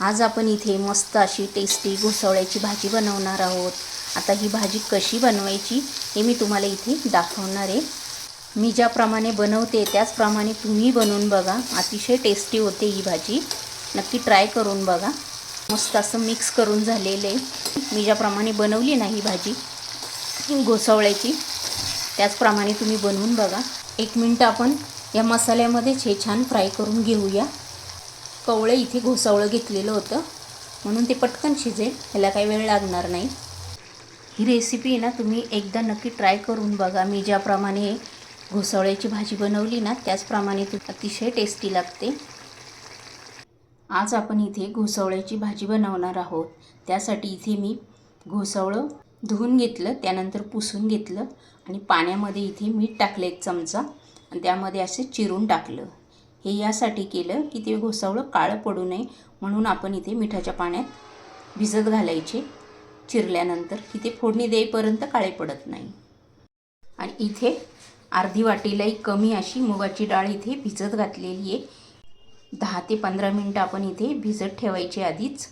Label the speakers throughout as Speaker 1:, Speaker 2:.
Speaker 1: आज आपण इथे मस्त अशी टेस्टी घोसावळ्याची भाजी बनवणार आहोत. आता ही भाजी कशी बनवायची हे मी तुम्हाला इथे दाखवणार आहे. मी ज्याप्रमाणे बनवते त्याचप्रमाणे तुम्ही बनवून बघा. अतिशय टेस्टी होते ही भाजी. नक्की ट्राय करून बघा. मस्त असं मिक्स करून झालेलं आहे. मी ज्याप्रमाणे बनवली ना ही भाजी घोसावळ्याची त्याचप्रमाणे तुम्ही बनवून बघा. एक मिनटं आपण या मसाल्यामध्येच हे छान फ्राय करून घेऊया. कवळं इथे घोसावळं घेतलेलं होतं. म्हणून ते पटकन शिजेल. ह्याला काही वेळ लागणार नाही. ही रेसिपी आहे ना तुम्ही एकदा नक्की ट्राय करून बघा. मी ज्याप्रमाणे घोसावळ्याची भाजी बनवली ना त्याचप्रमाणे ती अतिशय टेस्टी लागते. आज आपण इथे घोसावळ्याची भाजी बनवणार आहोत. त्यासाठी इथे मी घोसावळं धुवून घेतलं त्यानंतर पुसून घेतलं आणि पाण्यामध्ये इथे मीठ टाकलं एक चमचा. आणि त्यामध्ये असे चिरून टाकलं. हे यासाठी केलं की ते घोसावळं काळं पडू नये म्हणून आपण इथे मिठाच्या पाण्यात भिजत घालायचे. चिरल्यानंतर की ते फोडणी देईपर्यंत काळे पडत नाही. आणि इथे अर्धी वाटीलाही कमी अशी मुगाची डाळ इथे भिजत घातलेली आहे. दहा ते पंधरा मिनटं आपण इथे भिजत ठेवायचे आधीच.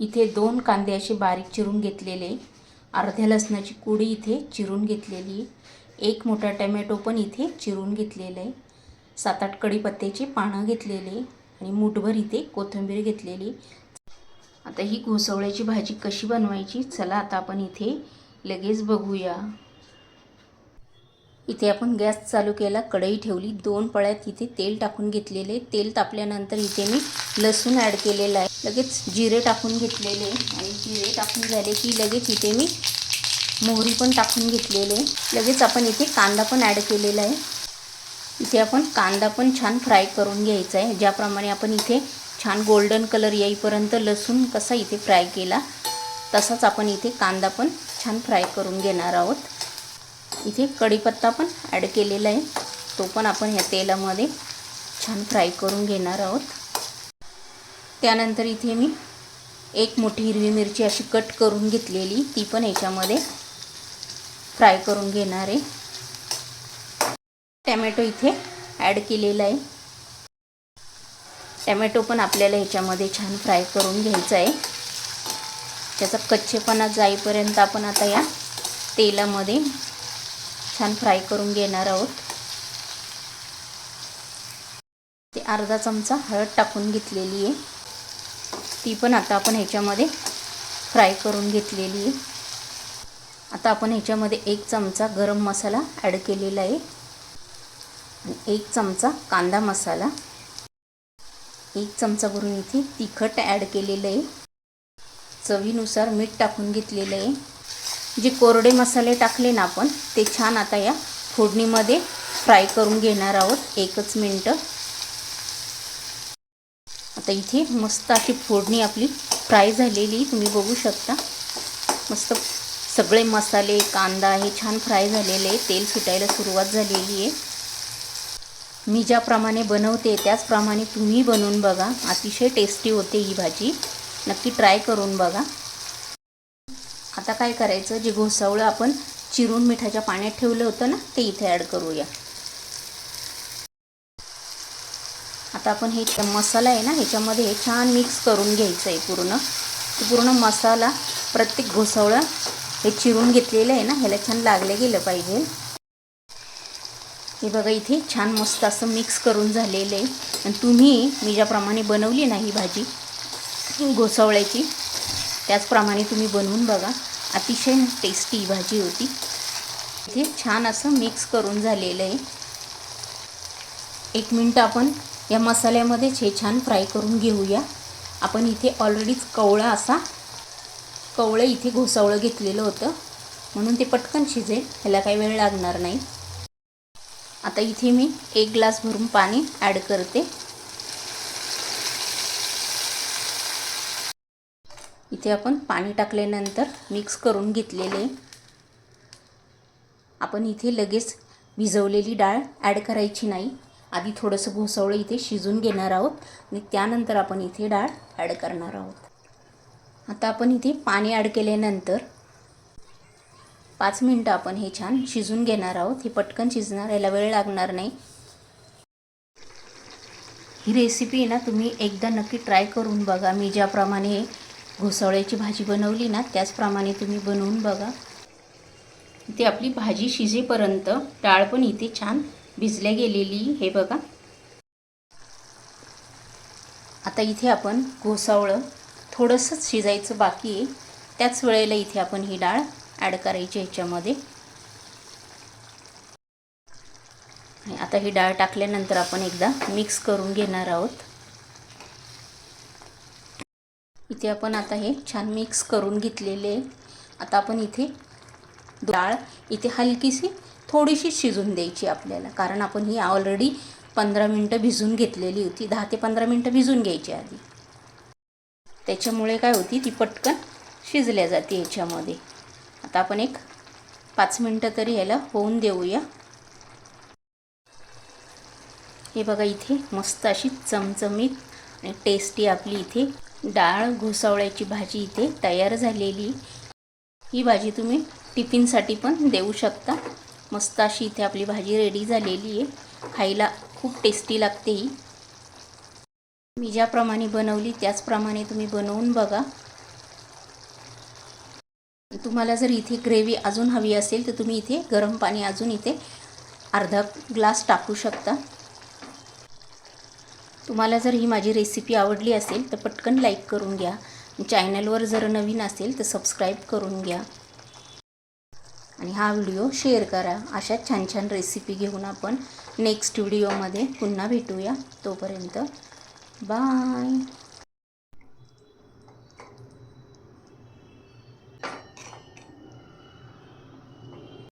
Speaker 1: इथे दोन कांदे असे बारीक चिरून घेतलेले अर्ध्या लसणाची कुडी इथे चिरून घेतलेली आहे. एक मोठा टमॅटो पण इथे चिरून घेतलेला आहे. सात आठ कढीपत्त्याची पानं घेतलेली आणि मुठभर इथे कोथिंबीर घेतलेली. आता ही घोसवळ्याची भाजी कशी बनवायची? चला आता आपण इथे लगेच बघूया. इथे आपण गॅस चालू केला कढई ठेवली दोन पळ्यात इथे तेल टाकून घेतलेले. तेल तापल्यानंतर इथे मी लसूण ॲड केलेलं आहे. लगेच जिरे टाकून घेतलेले आणि जिरे टाकून झाले की लगेच इथे मी मोहरी पण टाकून घेतलेले. लगेच आपण इथे कांदा पण ॲड केलेला आहे. इथे आपण कांदा पण छान फ्राय करून घ्यायचा आहे. ज्याप्रमाणे आपण इथे छान गोल्डन कलर येईपर्यंत लसूण कसा इथे फ्राय केला तसाच आपण इथे कांदा पण छान फ्राय करून घेणार आहोत. इथे कढीपत्ता पण ॲड केलेला आहे. तो पण आपण ह्या तेलामध्ये छान फ्राय करून घेणार आहोत. त्यानंतर इथे मी एक मोठी हिरवी मिरची अशी कट करून घेतलेली ती पण ह्याच्यामध्ये फ्राय करून घेणार आहे. टॅमॅटो इथे ॲड केलेला आहे. टॅमॅटो पण आपल्याला ह्याच्यामध्ये छान फ्राय करून घ्यायचा आहे. त्याचा कच्चेपणा जाईपर्यंत आपण आता या तेलामध्ये छान फ्राय करून घेणार आहोत. ते अर्धा चमचा हळद टाकून घेतलेली आहे. ती पण आता आपण ह्याच्यामध्ये फ्राय करून घेतलेली आहे. आता आपण ह्याच्यामध्ये एक चमचा गरम मसाला ॲड केलेला आहे. एक चमचा कांदा मसाला. एक चमचा भरून इथे तिखट ॲड केलेलं आहे. चवीनुसार मीठ टाकून घेतलेलं आहे. जे कोरडे मसाले टाकले ना आपण ते छान आता या फोडणीमध्ये फ्राय करून घेणार आहोत. एकच मिनटं. आता इथे मस्त अशी फोडणी आपली फ्राय झालेली तुम्ही बघू शकता. मस्त सगळे मसाले कांदा हे छान फ्राय झालेले आहे. तेल सुटायला सुरुवात झालेली आहे. मी ज्याप्रमाणे बनवते त्याचप्रमाणे तुम्ही बनवून बघा. अतिशय टेस्टी होते ही भाजी. नक्की ट्राय करून बघा. आता काय करायचं? जे घोसावळं आपण चिरून मिठाच्या पाण्यात ठेवलं होतं ना ते इथे ॲड करूया. आता आपण हे मसाला आहे ना ह्याच्यामध्ये हे छान मिक्स करून घ्यायचं आहे पूर्ण पूर्ण मसाला प्रत्येक घोसावळं हे चिरून घेतलेलं आहे ना ह्याला छान लागलं गेलं पाहिजे. हे बघा इथे छान मस्त असं मिक्स करून झालेलं आहे. आणि तुम्ही मी ज्याप्रमाणे बनवली ना ही भाजी घोसावळ्याची त्याचप्रमाणे तुम्ही बनवून बघा. अतिशय टेस्टी भाजी होती. इथे छान असं मिक्स करून झालेलं आहे. एक मिनटं आपण या मसाल्यामध्येच हे छान फ्राय करून घेऊया. आपण इथे ऑलरेडीच कवळा असा कवळं इथे घोसावळं घेतलेलं होतं. म्हणून ते पटकन शिजेल ह्याला काही वेळ लागणार नाही. आता इथे मी एक ग्लास भरून पाणी ॲड करते. इथे आपण पाणी टाकल्यानंतर मिक्स करून घेतलेले. आपण इथे लगेच भिजवलेली डाळ ॲड करायची नाही. आधी थोडंसं घोसवळं इथे शिजून घेणार आहोत आणि त्यानंतर आपण इथे डाळ ॲड करणार आहोत. आता आपण इथे पाणी ॲड केल्यानंतर पाच मिनटं आपण हे छान शिजून घेणार आहोत. हे पटकन शिजणार याला वेळ लागणार नाही. ही रेसिपी आहे ना तुम्ही एकदा नक्की ट्राय करून बघा. मी ज्याप्रमाणे घोसावळ्याची भाजी बनवली ना त्याचप्रमाणे तुम्ही बनवून बघा. इथे आपली भाजी शिजेपर्यंत डाळ पण इथे छान भिजल्या गेलेली हे बघा. आता इथे आपण घोसावळं थोडंसंच शिजायचं बाकी आहे. त्याच वेळेला इथे आपण ही डाळ ॲड करायची ह्याच्यामध्ये आणि आता ही डाळ टाकल्यानंतर आपण एकदा मिक्स करून घेणार आहोत. इथे आपण आता हे छान मिक्स करून घेतलेले आहे. आता आपण इथे डाळ इथे हलकीशी थोडीशी शिजून द्यायची आपल्याला. कारण आपण ही ऑलरेडी पंधरा मिनटं भिजून घेतलेली होती. दहा ते पंधरा मिनटं भिजून घ्यायची आधी. त्याच्यामुळे काय होती? ती पटकन शिजल्या जाते याच्यामध्ये. आता आपण एक पाच मिनटं तरी ह्याला होऊन देऊया. हे बघा इथे मस्त अशी चमचमीत आणि टेस्टी आपली इथे डाळ घोसावळ्याची भाजी इथे तयार झालेली. ही भाजी तुम्ही टिफिनसाठी पण देऊ शकता. मस्त अशी इथे आपली भाजी रेडी झालेली आहे. खायला खूप टेस्टी लागते ही. मी ज्याप्रमाणे बनवली त्याचप्रमाणे तुम्ही बनवून बघा. तुम्हाला जर इथे ग्रेव्ही अजून हवी असेल तर तुम्ही इथे गरम पाणी अजून इथे अर्धा ग्लास टाकू शकता. तुम्हाला जर ही माझी रेसिपी आवडली असेल तर पटकन लाईक करून घ्या. चॅनलवर जर नवीन असेल तर सबस्क्राईब करून घ्या. आणि हा व्हिडिओ शेअर करा. अशा छान छान रेसिपी घेऊन आपण नेक्स्ट व्हिडिओमध्ये पुन्हा भेटूया. तोपर्यंत बाय